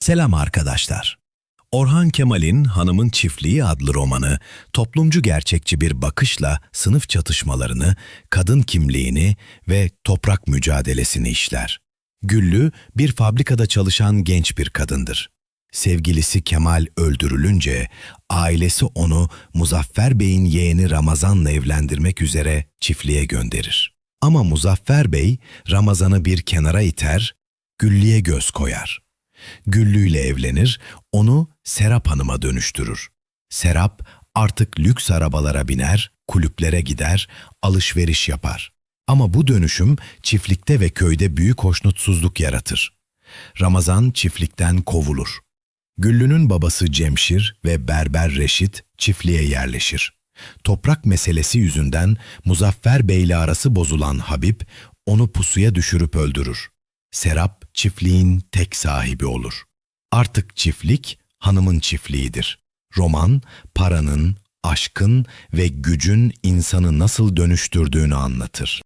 Selam arkadaşlar. Orhan Kemal'in Hanımın Çiftliği adlı romanı toplumcu gerçekçi bir bakışla sınıf çatışmalarını, kadın kimliğini ve toprak mücadelesini işler. Güllü bir fabrikada çalışan genç bir kadındır. Sevgilisi Kemal öldürülünce ailesi onu Muzaffer Bey'in yeğeni Ramazan'la evlendirmek üzere çiftliğe gönderir. Ama Muzaffer Bey Ramazan'ı bir kenara iter, Güllü'ye göz koyar. Güllü ile evlenir, onu Serap Hanım'a dönüştürür. Serap artık lüks arabalara biner, kulüplere gider, alışveriş yapar. Ama bu dönüşüm çiftlikte ve köyde büyük hoşnutsuzluk yaratır. Ramazan çiftlikten kovulur. Güllü'nün babası Cemşir ve berber Reşit çiftliğe yerleşir. Toprak meselesi yüzünden Muzaffer Bey ile arası bozulan Habib onu pusuya düşürüp öldürür. Serap çiftliğin tek sahibi olur. Artık çiftlik hanımın çiftliğidir. Roman paranın, aşkın ve gücün insanı nasıl dönüştürdüğünü anlatır.